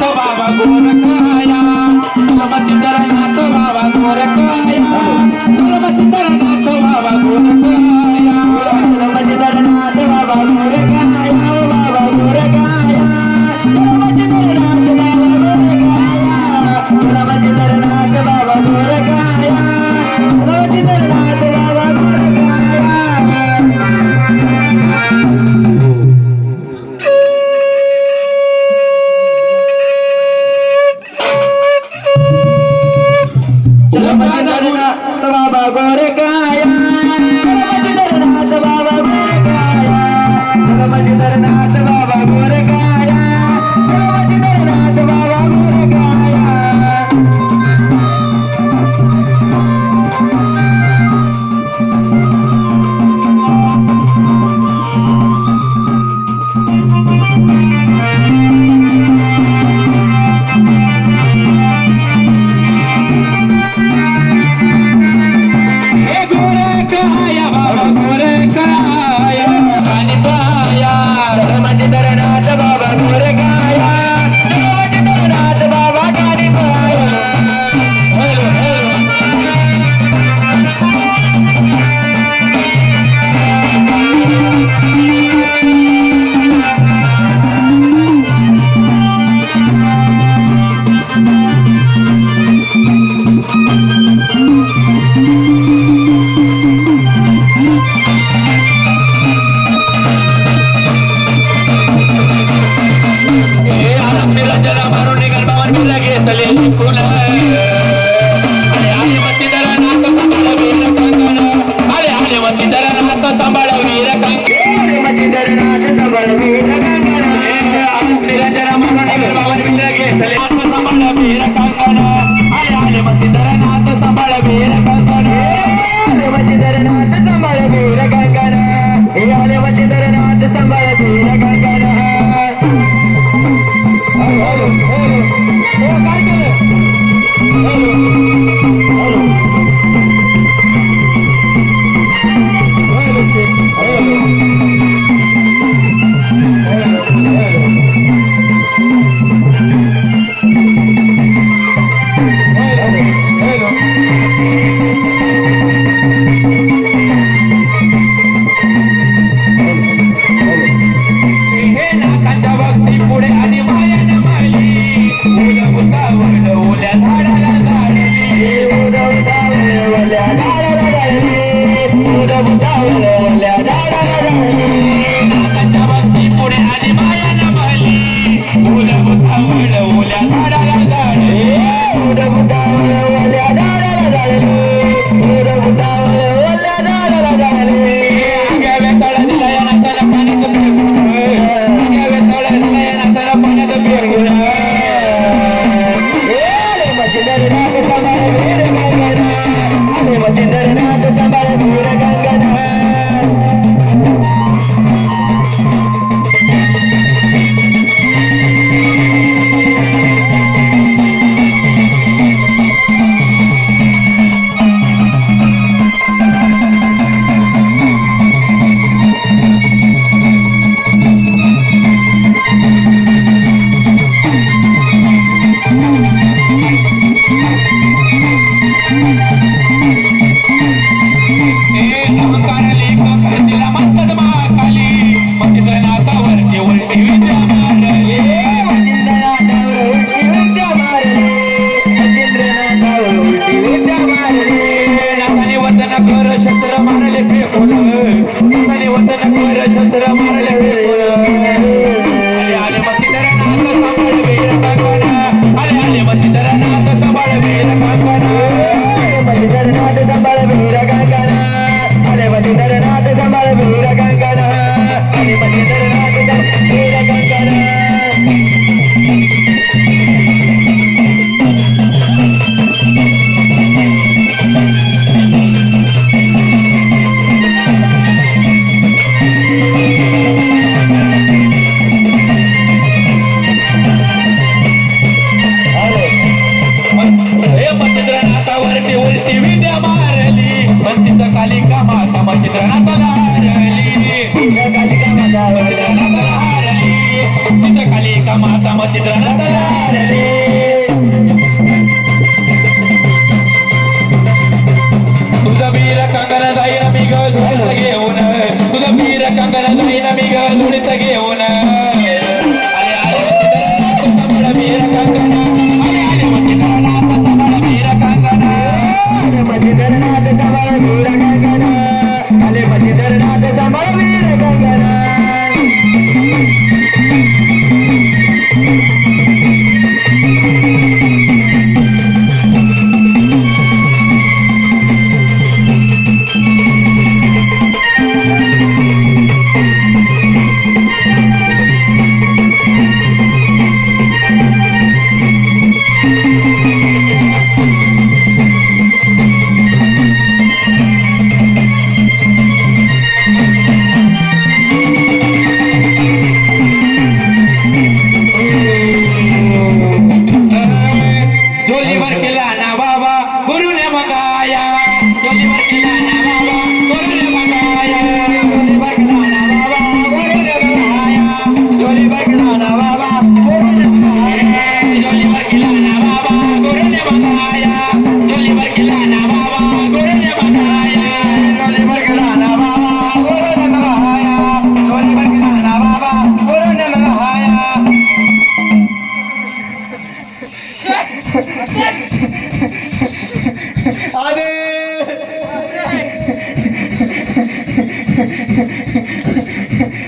नाथ बाबा गोरखाया चलमचिंदर नाथ बाबा गोरखाया चलमचिंदर नाथ बाबा गोरखाया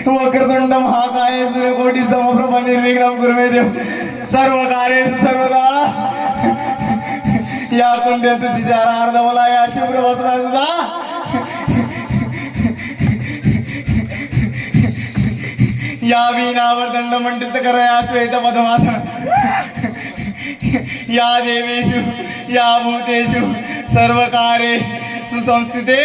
वक्रतुंड महाकाय सूर्यकोटी समप्रभा निर्विघ्न गुरुमे देव. सर्व कार्य सर्वदा या कुंड्याचं तिच्या अर्धवला या शुभ्र वस्त्राचा या वीणावर दंड मंडित कर या श्वेत पदमासन. या देवेषु या भूतेषु सर्व कार्ये सुसंस्थिते.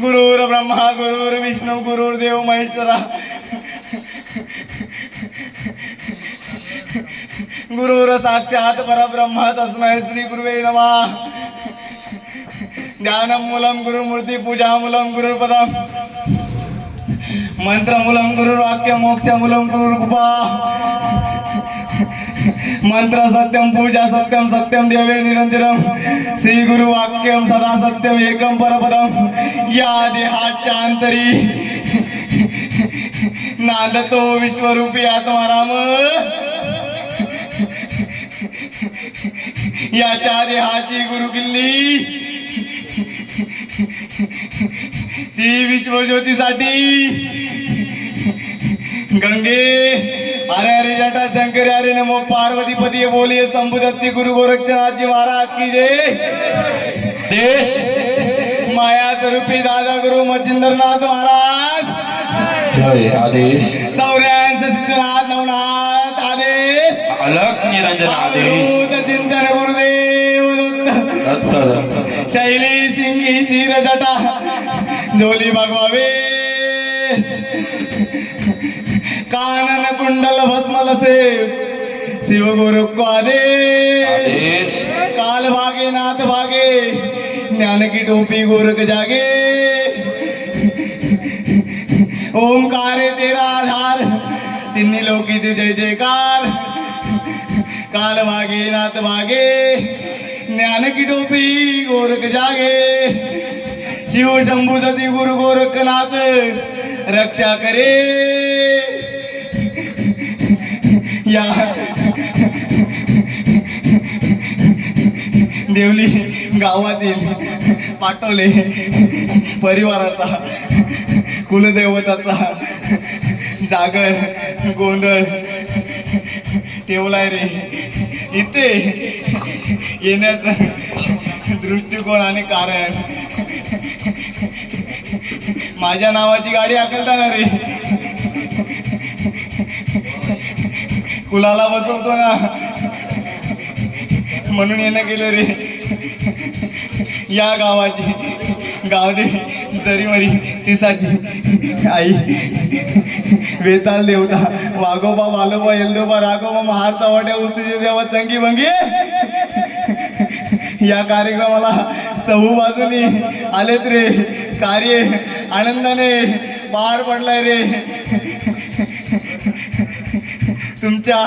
गुरुर ब्रह्मा गुरुर विष्णू गुरुर्देव महेश्वरा. गुरुर साक्षात परब्रह्म तस्मै श्री गुरुवे नमः. ध्यानमूलं गुरुमूर्ती पूजामूलं गुरुपदम मंत्रमूलं गुरुर्वाक्य मोक्षमूलं गुरुकृपा मंत्र सत्यम पूजा सत्यम सत्यम देवे निरंतरम श्री गुरु वाक्यम सदा सत्यम एकम परपदम या देहाच्या अंतरी नांदतो विश्वरूपी आत्माराम। याच्या देहाची गुरु किल्ली। ती विश्वज्योतीसाठी। गंगे अरे हरे जटा शंकर हरे नमो पार्वती पती बोलिए संबुदत्ती गुरु गोरक्षनाथ जी महाराज की जय। देश माया स्वरूपी दादा गुरु मच्छिंद्रनाथ महाराज। जय आदेश। चौऱ्यांश सिद्धनाथ नवनाथ आदेश। अलक निरंजन आदेश। चिंतन गुरुदेव शैली सिंगी धीर जटा। जोली भगवावे कानन कुंडल भस्मल से. शिव गुरु को आदेश. काल भागे नाथ भागे. ज्ञान की टोपी गोरख जागे. ओमकार है तेरा आधार. तिन्ही लोकी तू जय जयकार. काल भागे नाथ भागे. ज्ञान की टोपी गोरख जागे. शिव शंभू सती गुरु गोरखनाथ. रक्षा करे. या. देवली गावातील पाठवले परिवाराचा कुलदैवताचा जागर गोंधळ ठेवलाय रे इथे येण्याचं दृष्टिकोन आणि कारण. माझ्या नावाची गाडी हाकलताना रे. कुलाला बसवतो ना. म्हणून येणं गेलं रे. या गावाची. गावदे जरीमरी तिसाची. आई. वेताल देवता. वाघोबा वालोबा एल्दोबा राघोबा महारता वाट्या उचली देवा चंगी भंगी. या कार्यक्रमाला चहू बाजूनी आलेत रे. कार्य आनंदाने पार पडलाय रे. तुमच्या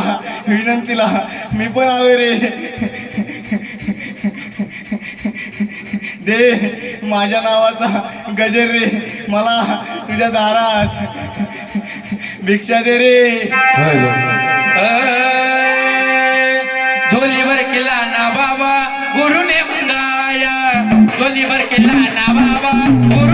विनंतीला मी पण आवे रे. दे माझ्या नावाचा गजर रे. मला तुझ्या दारात भिक्षा दे रे. झोलीवर केला ना बाबा गुरुने मंगाया. झोलीवर केला ना बाबा गुरु